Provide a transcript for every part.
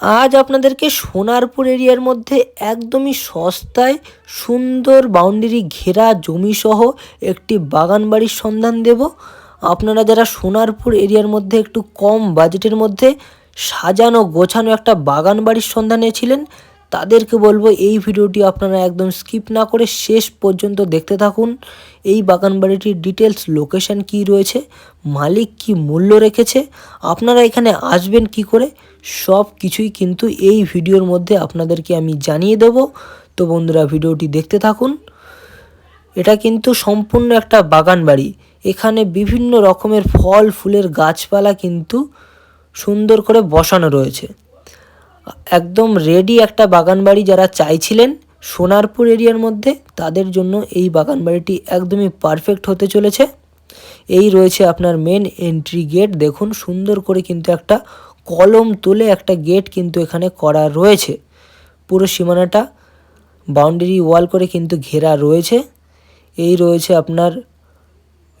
আজ আপনাদেরকে সোনারপুর এরিয়ার মধ্যে একদমই সস্তায় সুন্দর বাউন্ডারি ঘেরা জমিসহ একটি বাগান বাড়ির সন্ধান দেব। আপনারা যারা সোনারপুর এরিয়ার মধ্যে একটু কম বাজেটের মধ্যে সাজানো গোছানো একটা বাগান বাড়ির সন্ধানে ছিলেন তাদেরকে বলব এই ভিডিওটি আপনারা একদম স্কিপ না করে শেষ পর্যন্ত দেখতে থাকুন। এই বাগান বাড়িটির ডিটেলস লোকেশন কি রয়েছে, মালিক কি মূল্য রেখেছে, আপনারা এখানে আসবেন কি করে সব কিছুই কিন্তু এই ভিডিওর মধ্যে আপনাদেরকে আমি জানিয়ে দেব। তো বন্ধুরা, ভিডিওটি দেখতে থাকুন। এটা কিন্তু সম্পূর্ণ একটা বাগান বাড়ি এখানে বিভিন্ন রকমের ফল, ফুলের গাছপালা কিন্তু সুন্দর করে বসানো রয়েছে। একদম রেডি একটা বাগান বাড়ি যারা চাইছিলেন সোনারপুর এরিয়ার মধ্যে, তাদের জন্য এই বাগান বাড়িটি একদমই পারফেক্ট হতে চলেছে। এই রয়েছে আপনার মেন এন্ট্রি গেট দেখুন, সুন্দর করে কিন্তু একটা কলম তুলে একটা গেট কিন্তু এখানে করা রয়েছে। পুরো সীমানাটা বাউন্ডারি ওয়াল করে কিন্তু ঘেরা রয়েছে। এই রয়েছে আপনার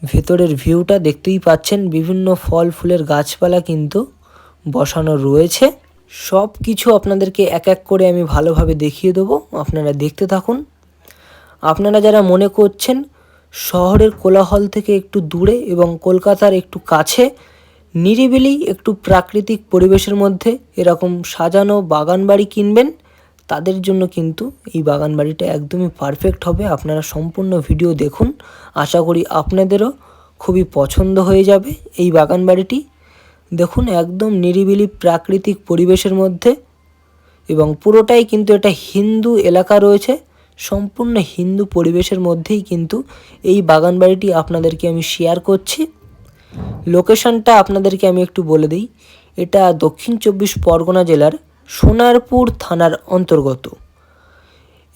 ভেতরের ভিউটা দেখতেই পাচ্ছেন, বিভিন্ন ফল, ফুলের গাছপালা কিন্তু বসানো রয়েছে। সব কিছু আপনাদেরকে এক এক করে আমি ভালোভাবে দেখিয়ে দেবো। আপনারা দেখতে থাকুন। আপনারা যারা মনে করছেন শহরের কোলাহল থেকে একটু দূরে এবং কলকাতার একটু কাছে, নিরিবিলি একটু প্রাকৃতিক পরিবেশের মধ্যে এরকম সাজানো বাগান বাড়ি কিনবেন, তাদের জন্য কিন্তু এই বাগান বাড়িটা একদমই পারফেক্ট হবে। আপনারা সম্পূর্ণ ভিডিও দেখুন। আশা করি আপনাদেরও খুবই পছন্দ হয়ে যাবে এই বাগান বাড়িটি দেখুন একদম নিরিবিলি প্রাকৃতিক পরিবেশের মধ্যে এবং পুরোটাই কিন্তু এটা হিন্দু এলাকা রয়েছে, সম্পূর্ণ হিন্দু পরিবেশের মধ্যেই কিন্তু এই বাগান বাড়িটি আপনাদেরকে আমি শেয়ার করছি। লোকেশনটা আপনাদেরকে আমি একটু বলে দিই, এটা দক্ষিণ চব্বিশ পরগনা জেলার সোনারপুর থানার অন্তর্গত।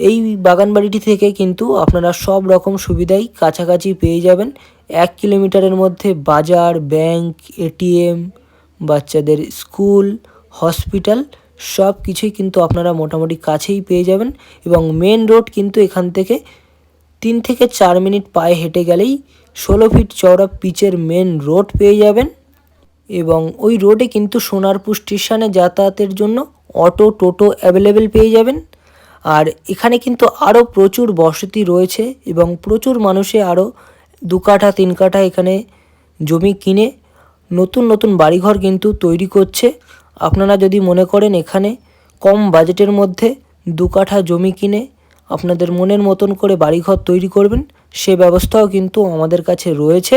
এই বাগান বাড়িটি থেকে কিন্তু আপনারা সব রকম সুবিধাই কাছাকাছি পেয়ে যাবেন। এক কিলোমিটারের মধ্যে বাজার, ব্যাংক এটিএম বাচ্চাদের স্কুল, হসপিটাল সব কিছুই কিন্তু আপনারা মোটামুটি কাছেই পেয়ে যাবেন এবং মেন রোড কিন্তু এখান থেকে তিন থেকে চার মিনিট পায়ে হেঁটে গেলেই ষোলো ফিট চওড়া পিচের মেন রোড পেয়ে যাবেন এবং ওই রোডে কিন্তু সোনারপুর স্টেশনে যাতায়াতের জন্য অটো, টোটো অ্যাভেলেবেল পেয়ে যাবেন। আর এখানে কিন্তু আরও প্রচুর বসতি রয়েছে এবং প্রচুর মানুষে আরও দু কাঠা, তিন কাঠা এখানে জমি কিনে নতুন নতুন বাড়িঘর কিন্তু তৈরি করছে। আপনারা যদি মনে করেন এখানে কম বাজেটের মধ্যে দু কাঠা জমি কিনে আপনাদের মনের মতন করে বাড়িঘর তৈরি করবেন, সে ব্যবস্থাও কিন্তু আমাদের কাছে রয়েছে।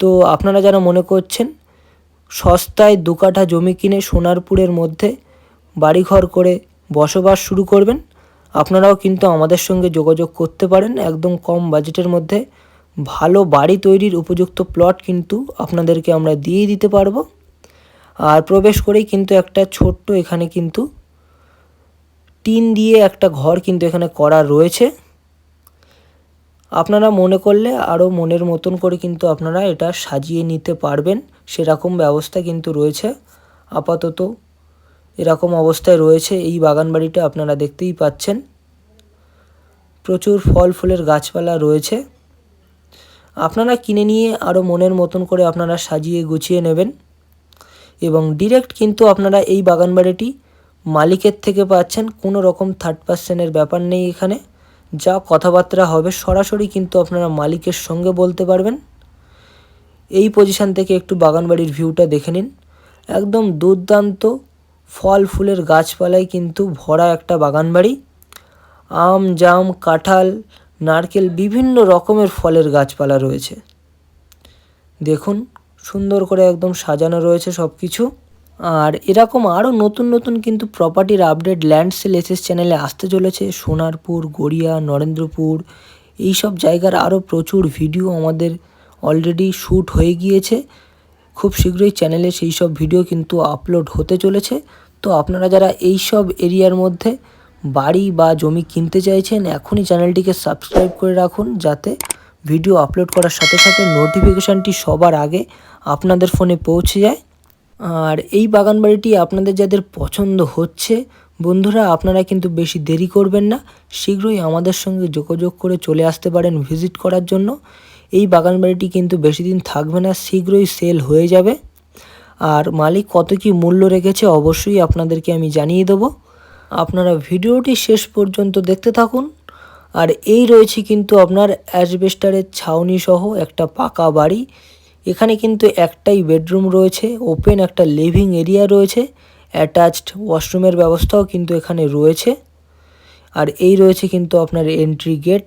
তো আপনারা যারা মনে করছেন সস্তায় দু কাঠা জমি কিনে সোনারপুরের মধ্যে বাড়িঘর করে বসবাস শুরু করবেন, আপনারাও কিন্তু আমাদের সঙ্গে যোগাযোগ করতে পারেন। একদম কম বাজেটের মধ্যে ভালো বাড়ি তৈরির উপযুক্ত প্লট কিন্তু আপনাদেরকে আমরা দিয়ে দিতে পারব। আর প্রবেশ করেই কিন্তু একটা ছোট্ট এখানে কিন্তু টিন দিয়ে একটা ঘর কিন্তু এখানে করা রয়েছে। আপনারা মনে করলে আরও মনের মতন করে কিন্তু আপনারা এটা সাজিয়ে নিতে পারবেন। সেরকম ব্যবস্থা কিন্তু রয়েছে। আপাতত এরকম অবস্থায় রয়েছে। এই বাগান বাড়িটা আপনারা দেখতেই পাচ্ছেন। প্রচুর ফল ফুলের গাছপালা রয়েছে। আপনারা কিনে নিয়ে আরও মনের মতন করে আপনারা সাজিয়ে গুছিয়ে নেবেন। এবং ডিরেক্ট কিন্তু আপনারা এই বাগান বাড়িটি মালিকের থেকে পাচ্ছেন, কোনো রকম থার্ড পার্সনের ব্যাপার নেই এখানে। যা কথাবার্তা হবে সরাসরি কিন্তু আপনারা মালিকের সঙ্গে বলতে পারবেন। এই পজিশান থেকে একটু বাগান বাড়ির ভিউটা দেখে নিন। একদম দুর্দান্ত ফল ফুলের গাছপালায় কিন্তু ভরা একটা বাগান বাড়ি। আম, জাম, কাঁঠাল নারকেল বিভিন্ন রকমের ফলের গাছপালা রয়েছে। দেখুন, সুন্দর করে একদম সাজানো রয়েছে সব কিছু আর এরকম আরও নতুন নতুন কিন্তু প্রপার্টির আপডেট ল্যান্ড সেল এসএস চ্যানেলে আসতে চলেছে। সোনারপুর, গড়িয়া, নরেন্দ্রপুর এই সব জায়গার আরও প্রচুর ভিডিও আমাদের অলরেডি শ্যুট হয়ে গিয়েছে। খুব শীঘ্রই চ্যানেলে সেই সব ভিডিও কিন্তু আপলোড হতে চলেছে। তো আপনারা যারা এই সব এরিয়ার মধ্যে বাড়ি বা জমি কিনতে চাইছেন, এখনই চ্যানেলটিকে সাবস্ক্রাইব করে রাখুন যাতে ভিডিও আপলোড করার সাথে সাথে নোটিফিকেশানটি সবার আগে আপনাদের ফোনে পৌঁছে যায়। আর এই বাগান বাড়িটি আপনাদের যাদের পছন্দ হচ্ছে, বন্ধুরা আপনারা কিন্তু বেশি দেরি করবেন না, শীঘ্রই আমাদের সঙ্গে যোগাযোগ করে চলে আসতে পারেন ভিজিট করার জন্য। এই বাগান বাড়িটি কিন্তু বেশি দিন থাকবে না, শীঘ্রই সেল হয়ে যাবে। আর মালিক কত কি মূল্য রেখেছে অবশ্যই আপনাদেরকে আমি জানিয়ে দেবো। আপনারা ভিডিওটি শেষ পর্যন্ত দেখতে থাকুন। আর এই রয়েছে কিন্তু আপনার অ্যাসবেস্টারের ছাউনি সহ একটা পাকা বাড়ি। এখানে কিন্তু একটাই বেডরুম রয়েছে, ওপেন একটা লিভিং এরিয়া রয়েছে, অ্যাটাচড ওয়াশরুমের ব্যবস্থাও কিন্তু এখানে রয়েছে। আর এই রয়েছে কিন্তু আপনার এন্ট্রি গেট,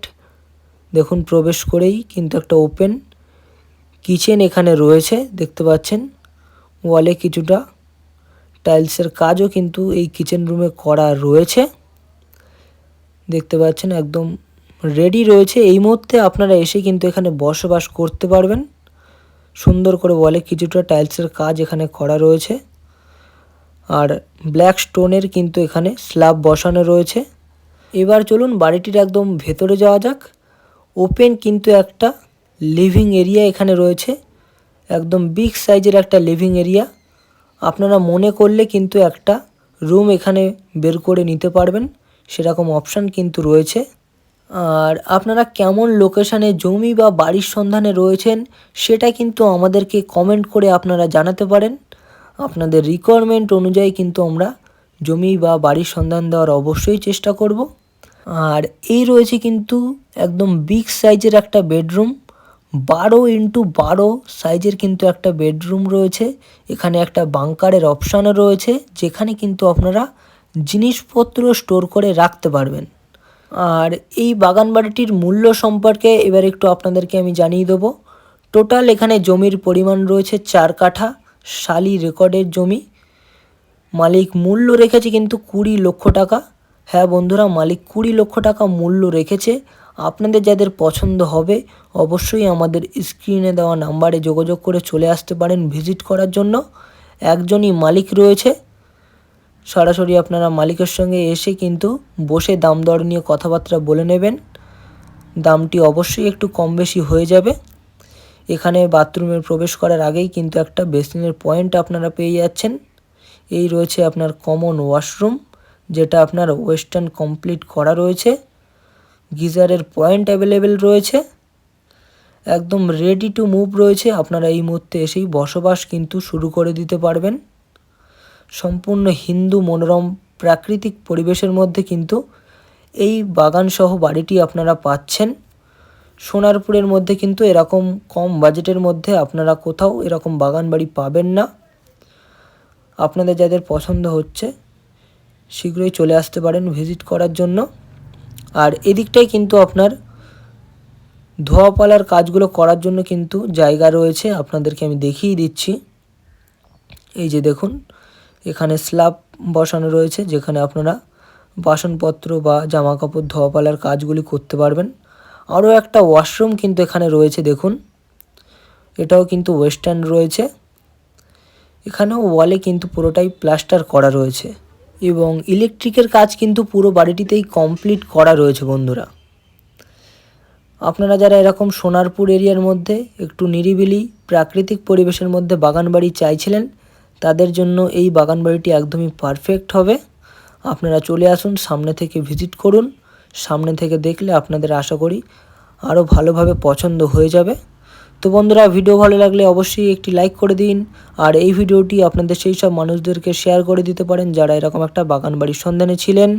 দেখুন প্রবেশ করেই কিন্তু একটা ওপেন। কিচেন এখানে রয়েছে, দেখতে পাচ্ছেন। ওয়ালে কিছুটা টাইলসের কাজও কিন্তু এই কিচেন রুমে করা রয়েছে। দেখতে পাচ্ছেন একদম রেডি রয়েছে। এই মুহূর্তে আপনারা এসে কিন্তু এখানে বসবাস করতে পারবেন। সুন্দর করে বলে কিছুটা টাইলসের কাজ এখানে করা রয়েছে। আর ব্ল্যাক স্টোনের কিন্তু এখানে স্ল্যাব বসানো রয়েছে। এবার চলুন বাড়িটির একদম ভেতরে যাওয়া যাক। ওপেন কিন্তু একটা লিভিং এরিয়া এখানে রয়েছে। একদম বিগ সাইজের একটা লিভিং এরিয়া। আপনারা মনে করলে কিন্তু একটা রুম এখানে বের করে নিতে পারবেন। সেরকম অপশান কিন্তু রয়েছে। আর আপনারা কেমন লোকেশানে জমি বা বাড়ির সন্ধানে রয়েছেন, সেটা কিন্তু আমাদেরকে কমেন্ট করে আপনারা জানাতে পারেন। আপনাদের রিকোয়ারমেন্ট অনুযায়ী কিন্তু আমরা জমি বা বাড়ির সন্ধান দেওয়ার অবশ্যই চেষ্টা করব। আর এই রয়েছে কিন্তু একদম বিগ সাইজের একটা বেডরুম বারো ইন্টু বারো সাইজের কিন্তু একটা বেডরুম রয়েছে। এখানে একটা বাংকারের অপশানও রয়েছে, যেখানে কিন্তু আপনারা জিনিসপত্র স্টোর করে রাখতে পারবেন। আর এই বাগান বাড়িটির মূল্য সম্পর্কে এবার একটু আপনাদেরকে আমি জানিয়ে দেবো। টোটাল এখানে জমির পরিমাণ রয়েছে চার কাঠা শালি রেকর্ডের জমি। মালিক মূল্য রেখেছে কিন্তু কুড়ি লক্ষ টাকা। হ্যাঁ বন্ধুরা, মালিক কুড়ি লক্ষ টাকা মূল্য রেখেছে। আপনাদের যাদের পছন্দ হবে, অবশ্যই আমাদের স্ক্রিনে দেওয়া নাম্বারে যোগাযোগ করে চলে আসতে পারেন ভিজিট করার জন্য। একজনই মালিক রয়েছে। সরাসরি আপনারা মালিকের সঙ্গে এসে কিন্তু বসে দাম দর নিয়ে কথাবার্তা বলে নেবেন। দামটি অবশ্যই একটু কম বেশি হয়ে যাবে। এখানে বাথরুমে প্রবেশ করার আগেই কিন্তু একটা বেসিনের পয়েন্ট আপনারা পেয়ে যাচ্ছেন। এই রয়েছে আপনার কমন ওয়াশরুম, যেটা আপনার ওয়েস্টার্ন কমপ্লিট করা রয়েছে। গিজারের পয়েন্ট অ্যাভেলেবেল রয়েছে। একদম রেডি টু মুভ রয়েছে। আপনারা এই মুহূর্তে এসেই বসবাস কিন্তু শুরু করে দিতে পারবেন। সম্পূর্ণ হিন্দু মনোরম প্রাকৃতিক পরিবেশের মধ্যে কিন্তু এই বাগানসহ বাড়িটি আপনারা পাচ্ছেন। সোনারপুরের মধ্যে কিন্তু এরকম কম বাজেটের মধ্যে আপনারা কোথাও এরকম বাগান বাড়ি পাবেন না। আপনাদের যাদের পছন্দ হচ্ছে, শীঘ্রই চলে আসতে পারেন ভিজিট করার জন্য। আর এদিকটাই কিন্তু আপনার ধোয়াপালার কাজগুলো করার জন্য কিন্তু জায়গা রয়েছে। আপনাদেরকে আমি দেখিয়ে দিচ্ছি। এই যে দেখুন, এখানে স্ল্যাব বসানো রয়েছে, যেখানে আপনারা বাসনপত্র বা জামা কাপড় ধোয়াপালার কাজগুলি করতে পারবেন। আরও একটা ওয়াশরুম কিন্তু এখানে রয়েছে, দেখুন। এটাও কিন্তু ওয়েস্টার্ন রয়েছে। এখানেও ওয়ালে কিন্তু পুরোটাই প্লাস্টার করা রয়েছে। এবং ইলেকট্রিকের কাজ কিন্তু পুরো বাড়িটিতেই কমপ্লিট করা রয়েছে বন্ধুরা। আপনারা যারা এরকম সোনারপুর এরিয়ার মধ্যে একটু নিরিবিলি প্রাকৃতিক পরিবেশের মধ্যে বাগান বাড়ি চাইছিলেন, তাদের জন্য এই বাগান বাড়িটি একদমই পারফেক্ট হবে। আপনারা চলে আসুন, সামনে থেকে ভিজিট করুন, সামনে থেকে দেখলে আপনাদের আশা করি আরও ভালোভাবে পছন্দ হয়ে যাবে। তো বন্ধুরা, ভিডিও ভালো লাগলে অবশ্যই একটি লাইক করে দিন। আর এই ভিডিওটি আপনাদের সেই সব মানুষদেরকে শেয়ার করে দিতে পারেন যারা এরকম একটা বাগান বাড়ির সন্ধানে ছিলেন।